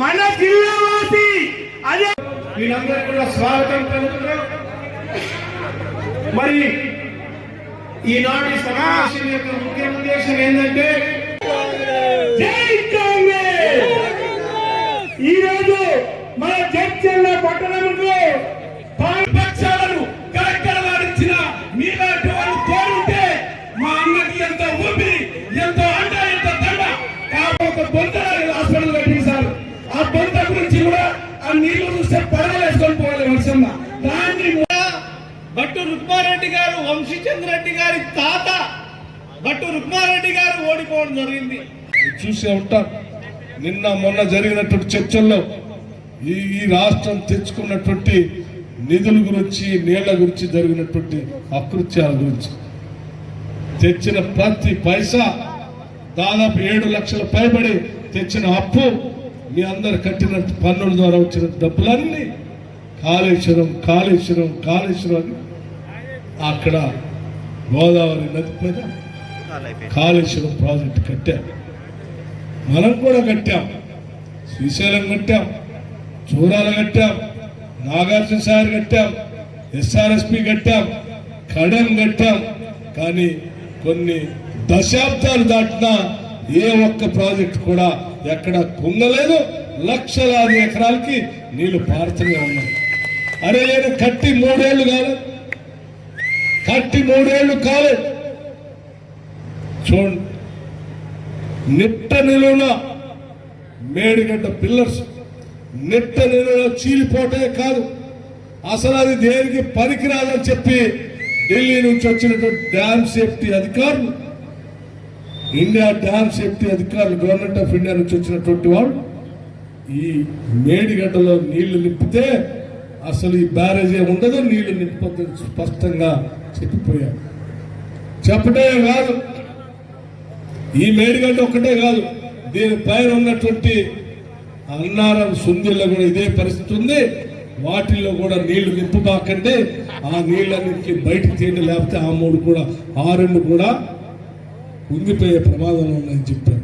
మన జిల్లావాసి! అదే! మీరందరూ కూడా స్వాగతం కలుగుతున్నాం మరి ఈనాటి సమావేశం యొక్క ఆ నీళ్ళు చూస్తే పడవేసుకొని పోవాలి వర్షం దాన్ని భట్టు రుక్మారెడ్డి గారు వంశీచంద్రెడ్డి గారి తాత భట్టు రుక్మారెడ్డి గారు ఓడిపోవడం జరిగింది. చూసే ఉంటాం నిన్న మొన్న జరిగినటువంటి చర్చల్లో ఈ ఈ రాష్ట్రం తెచ్చుకున్నటువంటి నిధుల గురించి నీళ్ళ గురించి జరిగినటువంటి అకృత్యాల గురించి. తెచ్చిన ప్రతి పైసా దాదాపు ఏడు లక్షల పైబడి తెచ్చిన అప్పు మీ అందరు కట్టిన పన్నుల ద్వారా వచ్చిన డబ్బులన్నీ కాళేశ్వరం కాళేశ్వరం కాళేశ్వరం అని అక్కడ గోదావరి నది పైన కాళేశ్వరం ప్రాజెక్టు కట్టారు. మనం కూడా కట్టాం. శ్రీశైలం కట్టాం. చూరాల కట్టాం. నాగార్జున సాగర్ కట్టాం. ఎస్ఆర్ఎస్పి కట్టాం. కడం కట్టాం. కానీ కొన్ని దశాబ్దాలు దాటినా ఏ ఒక్క ప్రాజెక్ట్ కూడా ఎక్కడ కుందలేదు లక్షలాది ఎకరాలకి నీళ్ళు పారుతూనే ఉన్నాయి. అరే నేను కట్టి మూడేళ్ళు కాలేదు కట్టి మూడేళ్ళు కాలేదు చూడండి. నిట్ట నిలువున మేడిగడ్డ పిల్లర్స్ నిట్ట నిలువున చీలిపోటే కాదు. అసలు అది దేనికి పనికిరాదని చెప్పి ఢిల్లీ నుంచి వచ్చినటువంటి డ్యామ్ సేఫ్టీ అధికారులు ఇండియా డ్యామ్ సేఫ్టీ అధికారులు గవర్నమెంట్ ఆఫ్ ఇండియా నుంచి వచ్చినటువంటి వాళ్ళు ఈ మేడిగడ్డలో నీళ్ళు నింపితే అసలు ఈ బ్యారేజే ఉండదు నీళ్ళు నింపొద్దని స్పష్టంగా చెప్పిపోయారు. చెప్పడే కాదు. ఈ మేడిగడ్డ ఒక్కటే కాదు దీని పైన ఉన్నటువంటి అన్నారం సుందిల్లో కూడా ఇదే పరిస్థితి ఉంది. వాటిల్లో కూడా నీళ్ళు నింపుబాకండి. ఆ నీళ్ళన్నింటికి బయటకు తీయండి లేకపోతే ఆ మూడు కూడా ఆ రెండు కూడా కుంగిపోయే ప్రమాదంలో ఉన్నాయని చెప్పారు.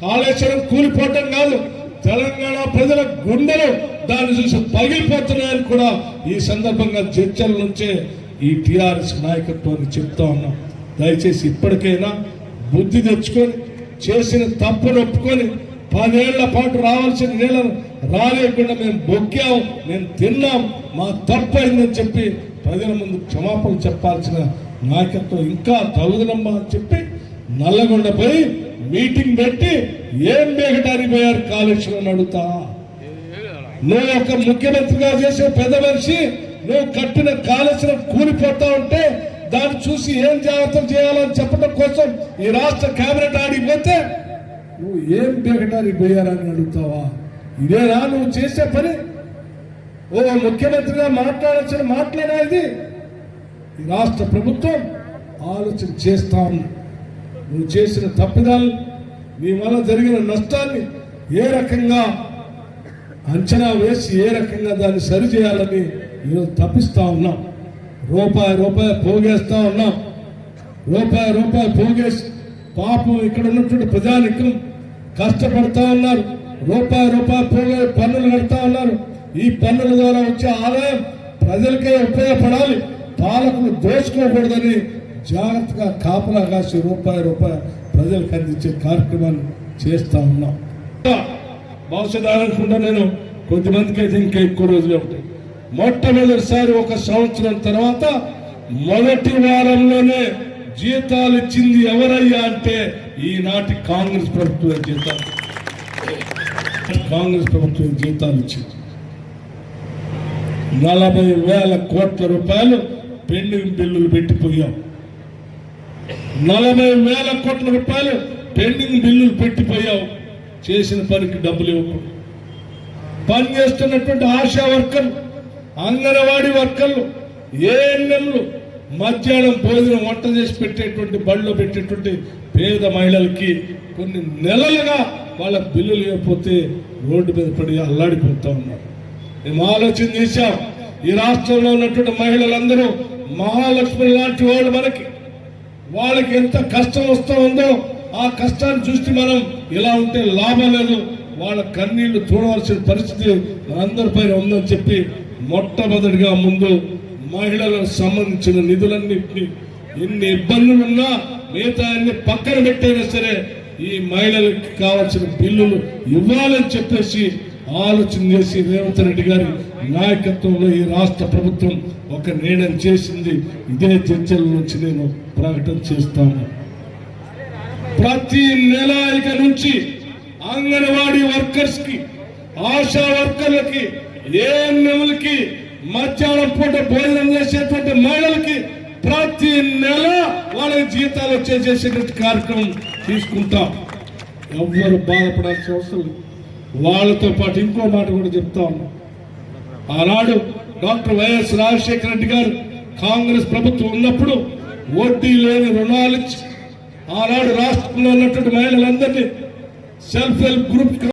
కాళేశ్వరం కూలిపోవటం కాదు తెలంగాణ ప్రజల గుండెలు దాన్ని చూసి పగిలిపోతున్నాయని కూడా ఈ సందర్భంగా చర్చల నుంచే ఈ టీఆర్ఎస్ నాయకత్వాన్ని చెప్తా ఉన్నాం. దయచేసి ఇప్పటికైనా బుద్ధి తెచ్చుకొని చేసిన తప్పును ఒప్పుకొని పదేళ్ళ పాటు రావాల్సిన నీళ్ళను రాలేకుండా మేము బొక్కాం మేము తిన్నాం మా తప్పు అయిందని చెప్పి ప్రజల ముందు క్షమాపణ చెప్పాల్సిన నాయకత్వం ఇంకా తగుదనమ్మా అని చెప్పి నల్లగొండ పోయి మీటింగ్ పెట్టి ఏం బేగటానికి పోయారు కాళేశ్వరం అడుగుతా. నువ్వు ఒక ముఖ్యమంత్రిగా చేసే పెద్ద మనిషి నువ్వు కట్టిన కాళేశ్వరం కూలిపోతా ఉంటే దాన్ని చూసి ఏం జాగ్రత్తలు చేయాలని చెప్పడం కోసం ఈ రాష్ట్ర కేబినెట్ ఆడిపోతే నువ్వు ఏం బేగటానికి పోయారని అడుగుతావా? ఇదేనా నువ్వు చేసే పని? ఓ ముఖ్యమంత్రిగా మాట్లాడాల్సిన మాట్లాడేది ఈ రాష్ట్ర ప్రభుత్వం ఆలోచన చేస్తా ఉంది. నువ్వు చేసిన తప్పిదాలు నీ వల్ల జరిగిన నష్టాన్ని ఏ రకంగా అంచనా వేసి ఏ రకంగా దాన్ని సరిచేయాలని ఈరోజు తప్పిస్తా ఉన్నాం. రూపాయి రూపాయి పోగేస్తా ఉన్నాం. రూపాయి రూపాయి పోగేసి పాపం ఇక్కడ ఉన్నటువంటి ప్రజానికం కష్టపడతా ఉన్నారు. రూపాయి రూపాయి పోగే పన్నులు కడతా ఉన్నారు. ఈ పన్నుల ద్వారా వచ్చే ఆదాయం ప్రజలకే ఉపయోగపడాలి. పాలకులు దోచుకోకూడదని జాగ్రత్తగా కాపలా కాసి రూపాయి రూపాయి ప్రజలకు అందించే కార్యక్రమాన్ని చేస్తా ఉన్నాం. భవిష్యత్ అనుకుంటా నేను కొద్దిమందికి అయితే ఇంకా ఎక్కువ రోజులే ఉంటాయి. మొట్టమొదటిసారి ఒక సంవత్సరం తర్వాత మొదటి వారంలోనే జీతాలు ఇచ్చింది ఎవరయ్యా అంటే ఈనాటి కాంగ్రెస్ ప్రభుత్వం జీతాలు కాంగ్రెస్ ప్రభుత్వం జీతాలు ఇచ్చింది? నలభై వేల కోట్ల రూపాయలు పెండింగ్ బిల్లులు పెట్టిపోయాం. నలభై వేల కోట్ల రూపాయలు పెండింగ్ బిల్లులు పెట్టిపోయావు చేసిన పనికి డబ్బులు ఇవ్వకుండా పని చేస్తున్నటువంటి ఆశా వర్కర్లు అంగన్వాడీ వర్కర్లు ఏఎన్ఎంలు మధ్యాహ్నం భోజనం వంట చేసి పెట్టేటువంటి బళ్ళు పెట్టేటువంటి పేద మహిళలకి కొన్ని నెలలుగా వాళ్ళ బిల్లులు ఇవ్వకపోతే రోడ్డు మీద పడి అల్లాడిపోతా ఉన్నారు. మేము ఆలోచన చేశాం ఈ రాష్ట్రంలో ఉన్నటువంటి మహిళలందరూ మహాలక్ష్మి లాంటి వాళ్ళు మనకి. వాళ్ళకి ఎంత కష్టం వస్తూ ఉందో ఆ కష్టాన్ని చూసి మనం ఇలా ఉంటే లాభం లేదు. వాళ్ళ కన్నీళ్ళు చూడవలసిన పరిస్థితి మనందరి ఉందని చెప్పి మొట్టమొదటిగా ముందు మహిళలకు సంబంధించిన నిధులన్నింటినీ ఎన్ని ఇబ్బందులున్నా మిగతా అన్ని పక్కన పెట్టైనా సరే ఈ మహిళలకు కావాల్సిన బిల్లులు ఇవ్వాలని చెప్పేసి ఆలోచన చేసి రేవంత్ రెడ్డి గారి నాయకత్వంలో ఈ రాష్ట్ర ప్రభుత్వం ఒక నిర్ణయం చేసింది. ఇదే చర్చల నుంచి నేను ప్రకటన చేస్తాను. ప్రతి నెల ఇక నుంచి అంగన్వాడీ వర్కర్స్కి ఆశా వర్కర్లకి ఏఎన్ఎంలకి మధ్యాహ్నం పూట భోజనం చేసేటువంటి మహిళలకి ప్రతి నెల వాళ్ళకి జీతాలు వచ్చేసేటువంటి కార్యక్రమం తీసుకుంటాం. ఎవ్వరు బాధపడాల్సిన అవసరం లేదు. వాళ్ళతో పాటు ఇంకో మాట కూడా చెప్తా ఉన్నాం. ఆనాడు డాక్టర్ వైఎస్ రాజశేఖర రెడ్డి గారు కాంగ్రెస్ ప్రభుత్వం ఉన్నప్పుడు వడ్డీ లేని రుణాలు ఇచ్చి ఆనాడు రాష్ట్రంలో ఉన్నటువంటి మహిళలందరినీ సెల్ఫ్ హెల్ప్ గ్రూప్